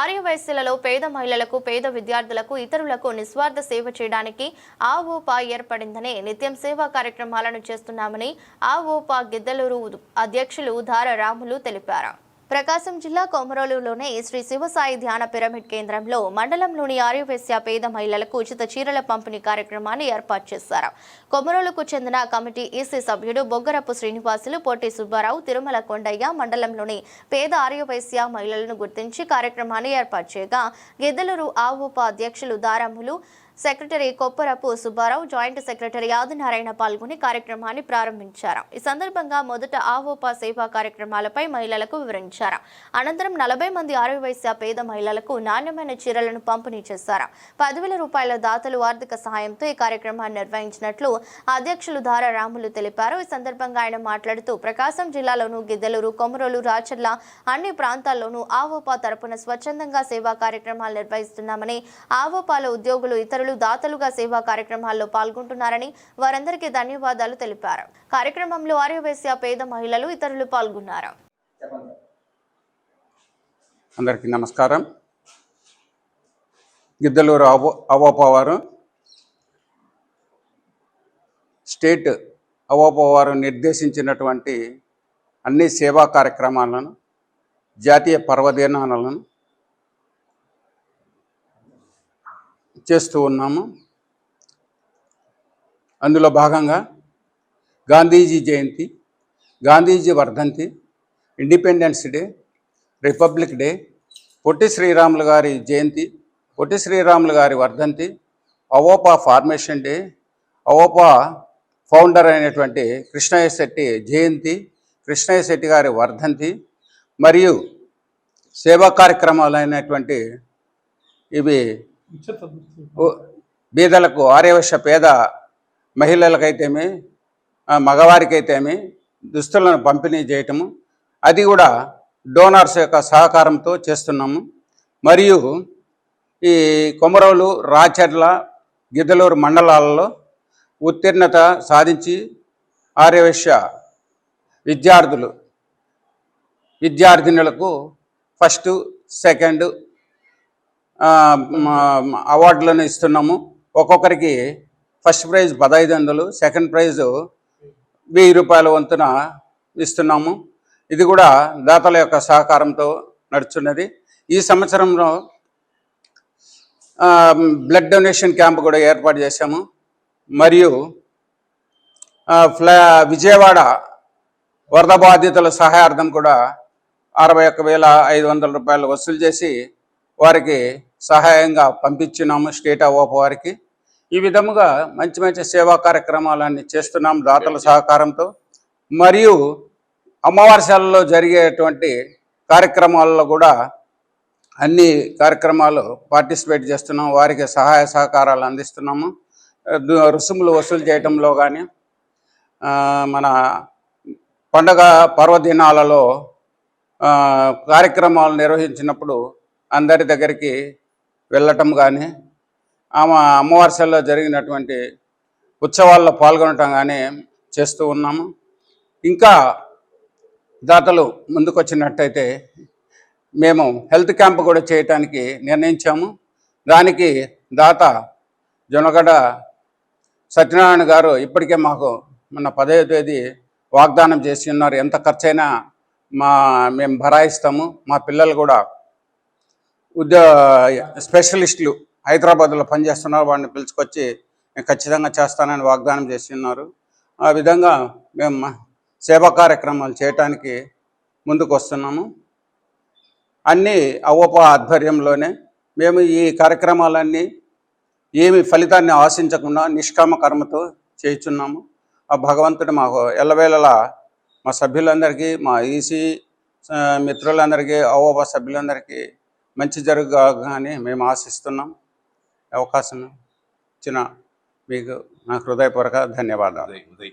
ఆర్యవయస్సులలో పేద మహిళలకు పేద విద్యార్థులకు ఇతరులకు నిస్వార్థ సేవ చేయడానికి ఆ ఓపా ఏర్పడిందని నిత్యం సేవా కార్యక్రమాలను చేస్తున్నామని ఆ ఓపా గిద్దలూరు అధ్యక్షులు ధార రాములు తెలిపారు. ప్రకాశం జిల్లా కొమరోలులోని శ్రీ శివసాయి ధ్యాన పిరమిడ్ కేంద్రంలో మండలంలోని ఆర్యవైశ్య పేద మహిళలకు ఉచిత చీరల పంపిణీ కార్యక్రమాన్ని ఏర్పాటు చేశారు. కొమరోలుకు చెందిన కమిటీ ఈసీ సభ్యుడు బొగ్గరపు శ్రీనివాసులు పొట్టి సుబ్బారావు తిరుమల కొండయ్య మండలంలోని పేద ఆర్యవైశ్య మహిళలను గుర్తించి కార్యక్రమాన్ని ఏర్పాటు చేయగా గిద్దలూరు ఆవుప అధ్యక్షులు దారములు secretary Kopparapu Subbarao joint secretary Adinarayana పాల్గొని కార్యక్రమాన్ని ప్రారంభించారు. ఈ సందర్భంగా మొదట ఆహోపా సేవా కార్యక్రమాలపై మహిళలకు వివరించారు. అనంతరం నలభై మంది ఆరోగ్యవైశ్య పేద మహిళలకు నాణ్యమైన చీరలను పంపిణీ చేశారు. పదివేల రూపాయల దాతలు ఆర్థిక సహాయంతో ఈ కార్యక్రమాన్ని నిర్వహించినట్లు అధ్యక్షులు దారా రాములు తెలిపారు. ఈ సందర్భంగా ఆయన మాట్లాడుతూ ప్రకాశం జిల్లాలోను గిద్దలూరు కొమరోలు రాచర్ల అన్ని ప్రాంతాల్లోనూ ఆవోపా తరపున స్వచ్ఛందంగా సేవా కార్యక్రమాలు నిర్వహిస్తున్నామని ఆహోపాల ఉద్యోగులు ఇతరులు దాతలుగా సేవా కార్యక్రమాల్లో పాల్గొంటున్నారని వారందరికీ ధన్యవాదాలు తెలిపారు. కార్యక్రమంలో ఆర్యవేశ్య పేద మహిళలు ఇతరులు పాల్గొన్నారు. అందరికీ నమస్కారం. గిద్దలూరు అవో అవోపా వారు స్టేట్ అవోపవారం నిర్దేశించినటువంటి అన్ని సేవా కార్యక్రమాలను జాతీయ పర్వదినాలను చేస్తూ ఉన్నాము. అందులో భాగంగా గాంధీజీ జయంతి గాంధీజీ వర్ధంతి Independence Day Republic Day Potti Sriramulu గారి జయంతి పొట్టి శ్రీరాములు గారి వర్ధంతి AVOPA formation day AVOPA founder అయినటువంటి కృష్ణయ్య శెట్టి జయంతి కృష్ణయ్య శెట్టి గారి వర్ధంతి మరియు సేవా కార్యక్రమాలు అయినటువంటి ఇవి బీదలకు ఆర్యవశ పేద మహిళలకైతేమి మగవారికైతేమి దుస్తులను పంపిణీ చేయటము అది కూడా డోనార్స్ యొక్క సహకారంతో చేస్తున్నాము. మరియు ఈ కొమరవులు రాచర్ల గిద్దలూరు మండలాలలో ఉత్తీర్ణత సాధించి ఆర్యవశ్య విద్యార్థులు విద్యార్థినులకు ఫస్ట్ సెకండ్ అవార్డులను ఇస్తున్నాము. ఒక్కొక్కరికి ఫస్ట్ ప్రైజ్ పదహైదు వందలు సెకండ్ ప్రైజ్ వెయ్యి రూపాయల వంతున ఇస్తున్నాము. ఇది కూడా దాతల యొక్క సహకారంతో నడుచున్నది. ఈ సంవత్సరంలో బ్లడ్ డొనేషన్ క్యాంప్ కూడా ఏర్పాటు చేశాము. మరియు ఫ్లా విజయవాడ వరద బాధితుల సహాయార్థం కూడా అరవై ఒక్క వేల ఐదు వందల రూపాయలు వసూలు చేసి వారికి సహాయంగా పంపించినాము స్టేట్ ఆఫ్ వారికి. ఈ విధముగా మంచి మంచి సేవా కార్యక్రమాలన్నీ చేస్తున్నాం దాతల సహకారంతో. మరియు అమ్మవారిశాలలో జరిగేటువంటి కార్యక్రమాల్లో కూడా అన్ని కార్యక్రమాలు పార్టిసిపేట్ చేస్తున్నాం. వారికి సహాయ సహకారాలు అందిస్తున్నాము. రుసుములు వసూలు చేయటంలో కానీ మన పండగ పర్వదినాలలో కార్యక్రమాలు నిర్వహించినప్పుడు అందరి దగ్గరికి వెళ్ళటం కానీ ఆమె అమ్మవారిసల్లో జరిగినటువంటి ఉత్సవాల్లో పాల్గొనటం కానీ చేస్తూ ఉన్నాము. ఇంకా దాతలు ముందుకొచ్చినట్టయితే మేము హెల్త్ క్యాంప్ కూడా చేయటానికి నిర్ణయించాము. దానికి దాత జొనగడ సత్యనారాయణ గారు ఇప్పటికే మాకు మొన్న పదహైదు తేదీ వాగ్దానం చేసి ఉన్నారు. ఎంత ఖర్చైనా మా మేము భరాయిస్తాము. మా పిల్లలు కూడా ఉద్యో స్పెషలిస్టులు హైదరాబాద్లో పనిచేస్తున్నారు. వాడిని పిలుచుకొచ్చి నేను ఖచ్చితంగా చేస్తానని వాగ్దానం చేసి ఉన్నారు ఆ విధంగా మేము మా సేవా కార్యక్రమాలు చేయటానికి ముందుకు వస్తున్నాము అన్నీ అవ్వప ఆధ్వర్యంలోనే మేము ఈ కార్యక్రమాలన్నీ ఏమి ఫలితాన్ని ఆశించకుండా నిష్కామ కర్మతో చేయుచున్నాము. ఆ భగవంతుడు మాకు ఎల్లవేళలా మా సభ్యులందరికీ మా ఈసీ మిత్రులందరికీ అవోప సభ్యులందరికీ మంచి జరుగుగా మేము ఆశిస్తున్నాం. అవకాశం ఇచ్చిన మీకు నా హృదయపూర్వక ధన్యవాదాలు. ఉదయం ఉదయ్.